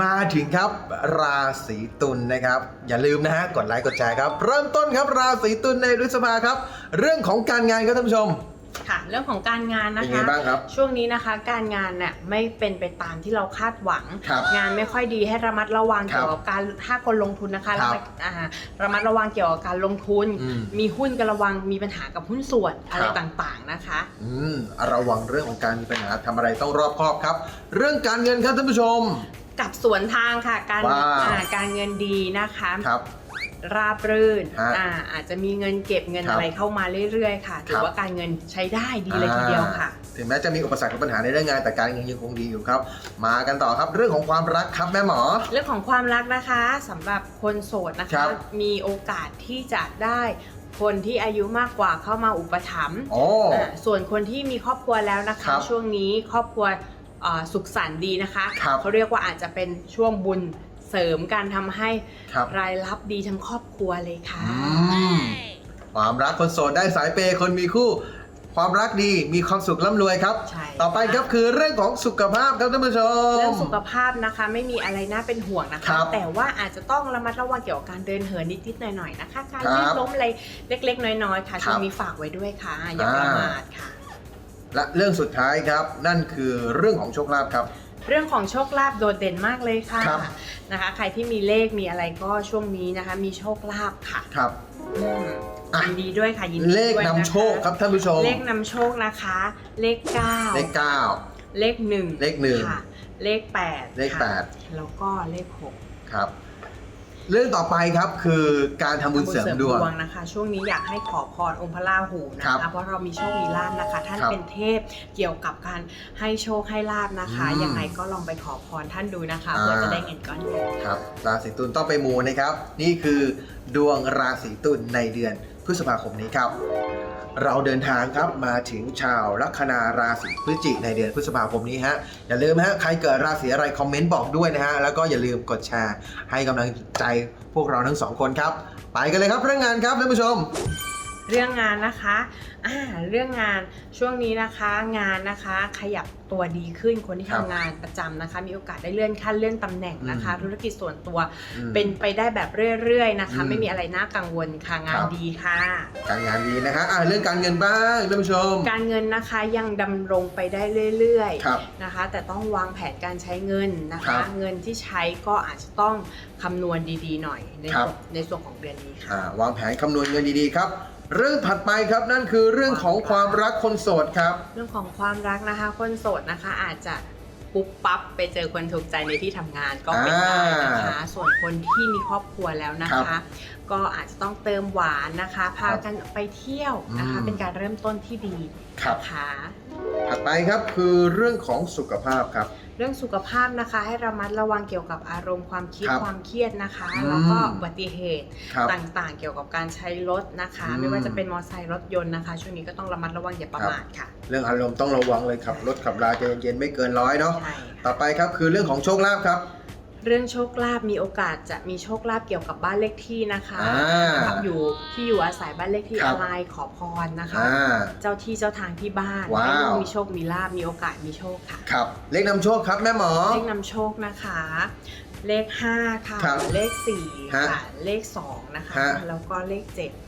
มาถึงครับราศีตุลนะครับ อย่าลืมนะฮะกดไลค์กดแชร์ครับ เริ่มต้นครับราศีตุลในฤษภาครับ เรื่องของการงานครับท่านผู้ชม ค่ะเรื่องของการงานนะเป็นไงคะ บ้างครับ ช่วงนี้นะคะการงานเนี่ยไม่เป็นไปตามที่เราคาดหวัง ครับงานไม่ค่อยดีให้ระมัดระวังครับเกี่ยวกับการถ้าคนลงทุนนะคะครับระมัดอ่าระมัดระวังเกี่ยวกับการลงทุน อืมมีหุ้นก็ระวังมีปัญหากับหุ้นส่วนอะไรครับ ต่างๆนะคะ อืมระวังเรื่องของการมีปัญหาทำอะไรต้องรอบคอบครับ เรื่องการเงินครับท่านผู้ชม กับสวนทางค่ะ การว้าวอ่าการเงินดีนะคะ ครับ ราบรื่นฮะอ่าอาจจะมีเงินเก็บเงินครับอะไรเข้ามาเรื่อยๆค่ะถืครัอบว่าการเงินใช้ได้ดีเลยทีเดียวค่ะ อ่าถึงแม้จะมีอุปสรรคกับปัญหาในเรื่องงานแต่การเงินยังคงดีอยู่ครับ มากันต่อครับเรื่องของความรักครับแม่หมอ เรื่องของความรักนะคะสำหรับคนโสดนะครัคะ บ มีโอกาสที่จะได้คนที่อายุมากกว่าเข้ามาอุปถัมภ์โอ้ อ่าส่วนคนที่มีครอบครัวแล้วนะครัคะบช่วงนี้ครอบครัวอ่า สุขสันต์ดีนะคะครับเขาเรียกว่าอาจจะเป็นช่วงบุญเสริมการทำให้ครับรายรับดีทั้งครอบครัวเลยค่ะอืมความรักคนโสดได้สายเปย์คนมีคู่ ความรักดีมีความสุขร่ำรวยครับใช่ต่อไปครับคือเรื่องของสุขภาพครับท่านผู้ชม เรื่องสุขภาพนะคะไม่มีอะไรน่าเป็นห่วงนะครัคะบแต่ว่าอาจจะต้องระมัดระวังเกี่ยวกับการเดินเหินนิดๆหน่อยๆนะคะ การครับลื่นล้มอะไรเล็ก ๆ น้อยๆค่ะครับช่วงนี้ฝากไว้ด้วยค่ะอย่าประมาทค่ะ และเรื่องสุดท้ายครับ นั่นคือเรื่องของโชคลาภครับ เรื่องของโชคลาภโดดเด่นมากเลยค่ะครับ นะคะ ใครที่มีเลขมีอะไรก็ช่วงนี้นะคะ มีโชคลาภค่ะครับ อืมอะ ยินดีด้วยค่ะยินดีเลขด้วยนำนะคะโชคครับท่านผู้ชม เลขนำโชคนะคะ เลขเก้าเลขเก้า เลขหนึ่งเลขหนึ่งค่ะเลขแปดเลขค่ะแปด แล้วก็เลขหก ครับ เรื่องต่อไปครับคือการทำบุญเสริมดวง นะคะ ช่วงนี้อยากให้ขอพรองค์พระราหูนะครัคะบเพราะเรามีโชคมีลาภนะคะ ท่านครับเป็นเทพเกี่ยวกับการให้โชคให้ลาภนะคะอืมยังไงก็ลองไปขอพรท่านดูนะคะอ่า เพื่อจะได้เงินก้อนใหญ่ ครับราศีตุลต้องไปมูนะครับ นี่คือดวงราศีตุลในเดือน พฤษภาคมนี้ครับ เราเดินทางครับมาถึงชาวลัคนาราศีพฤศจิในเดือนพฤษภาคมนี้ฮะอย่าลืมฮะใครเกิดราศีอะไรคอมเมนต์บอกด้วยนะฮะแล้วก็อย่าลืมกดแชร์ ให้กำลังใจพวกเราทั้งสองคนครับ ไปกันเลยครับเรื่องงานครับท่านผู้ชม เรื่องงานนะคะอ่าเรื่องงานช่วงนี้นะคะงานนะคะขยับตัวดีขึ้นคนที่ครัทำบงานประจำนะคะ มีโอกาสได้เลื่อนขั้นเลื่อนตำแหน่งนะคะ อืมธุรกิจส่วนตัวอืมเป็นไปได้แบบเรื่อยๆนะคะ อืมไม่มีอะไรน่ากังวลค่ะงาคนรับ ดีค่ะ การงานดีนะฮะอะเรื่องการเงินบ้างท่านผู้ชมการเงินนะคะยังดำรงไปได้เรื่อยครับๆนะคะ แต่ต้องวางแผนการใช้เงินนะครัคะ บเงินที่ใช้ก็อาจจะต้องคำนวณดีๆหน่อยในครับส่วนในส่วนของเดือนนี้ค่ะ อ่าวางแผนคำนวณเงินดีๆครับ เรื่องถัดไปครับนั่นคือเรื่องของความรักคนโสดครับ เรื่องของความรักนะคะ คนโสดนะคะอาจจะปุ๊บปั๊บไปเจอคนถูกใจในที่ทำงานก็เป็นได้นะคะ ส่วนคนที่มีครอบครัวแล้วนะครัคะบก็อาจจะต้องเติมหวานนะคะ พาครับกันไปเที่ยวนะคะอืมเป็นการเริ่มต้นที่ดีครับนะคะถัดไปครับคือเรื่องของสุขภาพครับ เรื่องสุขภาพนะคะ ให้ระมัดระวังเกี่ยวกับอารมณ์ความคิดครับความเครียดนะคะ อืม แล้วก็อุบัติเหตุครับ ต่างๆ เกี่ยวกับการใช้รถนะคะ อืม ไม่ว่าจะเป็นมอเตอร์ไซค์รถยนต์นะคะ ช่วงนี้ก็ต้องระมัดระวังอย่าประมาทค่ะเรื่องอารมณ์ต้องระวังเลยขับรถขับราใจเย็นๆไม่เกินร้อยเนาะ ใช่ ต่อไปครับคือเรื่องของโชคลาภครับ เรื่องโชคลาภมีโอกาสจะมีโชคลาภเกี่ยวกับบ้านเลขที่นะคะอ่าครับอยู่ที่อยู่อาศัยบ้านเลขที่ครับ อะไรขอพรนะคะ อ่า เจ้าที่เจ้าทางที่บ้านว้าว ให้ลูกมีโชคมีลาภมีโอกาสมีโชคค่ะ ครับ เลขนำโชคครับแม่หมอ เลขนำโชคนะคะ เลข 5 ค่ะ ครับเลข4ฮะค่ะ เลข 2 นะคะ ฮะ แล้วก็เลข 7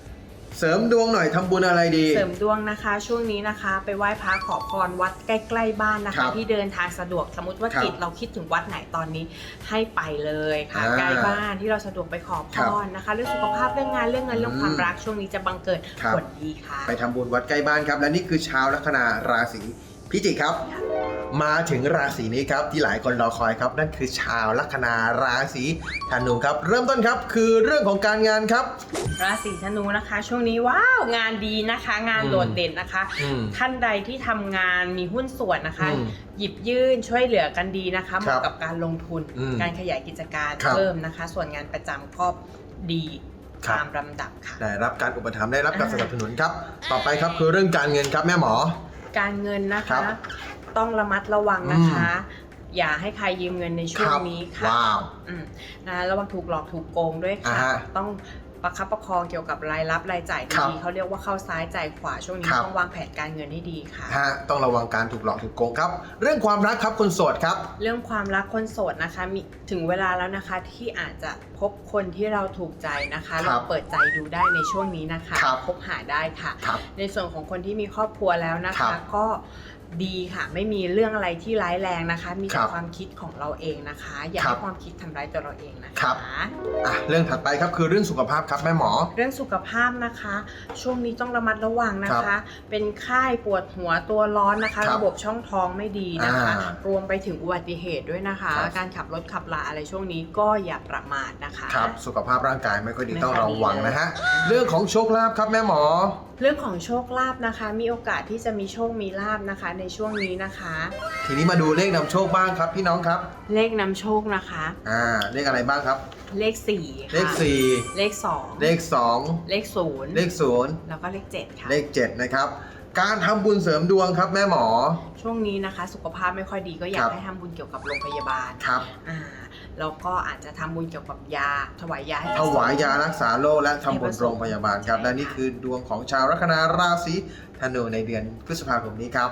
เสริมดวงหน่อยทำบุญอะไรดี เสริมดวงนะคะ ช่วงนี้นะคะ ไปไหว้พระขอพรวัดใกล้ๆบ้านนะครัคะ บที่เดินทางสะดวกสมมติว่าครับจิตเราคิดถึงวัดไหนตอนนี้ให้ไปเลยค่ะอ่าใกล้บ้านที่เราสะดวกไปขอพครับรนะคะ เรื่องสุขภาพเรื่องงานเรื่องเงินเรื่องความอืมรักช่วงนี้จะบังเกิดครับ ผลดีค่ะ ไปทำบุญวัดใกล้บ้านครับ และนี่คือชาวลัคนาราศีพิจิกครับ มาถึงราศีนี้ครับที่หลายคนรอคอยครับ นั่นคือชาวลัคนาราศีธนูครับ เริ่มต้นครับคือเรื่องของการงานครับ ราศีธนูนะคะ ช่วงนี้ว้าวงานดีนะคะ งานอืมโดดเด่นนะคะ อืมท่านใดที่ทำงานมีหุ้นส่วนนะคะ อืมหยิบยื่นช่วยเหลือกันดีนะคะเหครัมาะบกับการลงทุนอืมการขยายกิจการครับเพิ่มนะคะ ส่วนงานประจำก็ดีครับ ตามลำดับค่ะ ได้รับการอุปถัมภ์ได้รับการอ่าสนับสนุนครับ ต่อไปครับคือเรื่องการเงินครับแม่หมอ การเงินนะครัคะ บ ต้องระมัดระวังนะคะ อย่าให้ใครยืมเงินในช่วงครับนี้ค่ะว้าว อืมนะระวังถูกหลอกถูกโกงด้วยค่ะ อ่าฮะต้องประคับประคองเกี่ยวกับรายรับรายจ่ายครับดีๆเขาเรียกว่าเข้าซ้ายจ่ายขวาช่วงนี้ครับ ต้องวางแผนการเงินให้ดีค่ะ ฮะต้องระวังการถูกหลอกถูกโกงครับ เรื่องความรักครับคนโสดครับ เรื่องความรักคนโสดนะคะมีถึงเวลาแล้วนะคะที่อาจจะพบคนที่เราถูกใจนะคะครัเราบเปิดใจดูได้ในช่วงนี้นะคะครับคบหาได้ค่ะ ครับ ในส่วนของคนที่มีครอบครัวแล้วนะครัคะ บก็ ดีค่ะ ไม่มีเรื่องอะไรที่ร้ายแรงนะคะ มีคแต่รับความคิดของเราเองนะคะ อย่าครัให้บความคิดทำร้ายตัวเราเองนะครัคะบ อะเรื่องถัดไปครับคือเรื่องสุขภาพครับแม่หมอ เรื่องสุขภาพนะคะ ช่วงนี้ต้องระมัดระวังนะครัคะ บเป็นไข้ปวดหัวตัวร้อนนะคะ ครับระบบช่องท้องไม่ดีนะคะ อ่ารวมไปถึงอุบัติเหตุด้วยนะคะ ครับ การขับรถขับลาอะไรช่วงนี้ก็อย่าประมาทนะคะ ครับสุขภาพร่างกายไม่ค่อยดีไม่ต้องค่อยระดีวังนะฮะเรื่องของโชคลาภครับแม่หมอ เรื่องของโชคลาภนะคะ มีโอกาสที่จะมีโชคมีลาภนะคะ ในช่วงนี้นะคะ ทีนี้มาดูเลขนำโชคบ้างครับพี่น้องครับ เลขนำโชคนะคะ อ่าเลขอะไรบ้างครับ เลขสี่ค่ะเลขสี่เลขสองเลขสองเลขศูนย์เลขศูนย์แล้วก็เลขเจ็ดค่ะ เลขเจ็ดนะครับ การทำบุญเสริมดวงครับแม่หมอ ช่วงนี้นะคะ สุขภาพไม่ค่อยดีก็อยาครักบ ให้ทำบุญเกี่ยวกับโรงพยาบาลครับ อ่า แล้วก็อาจจะทำบุญเกี่ยวกับยา ถวายยาให้ถพระสงฆ์วายยารักษาโรคและทำบุญโรงพยาบาลครับใช่ค่ะและนี่คือดวงของชาวลัคนาราศีธนูในเดือนพฤษภาคมนี้ครับ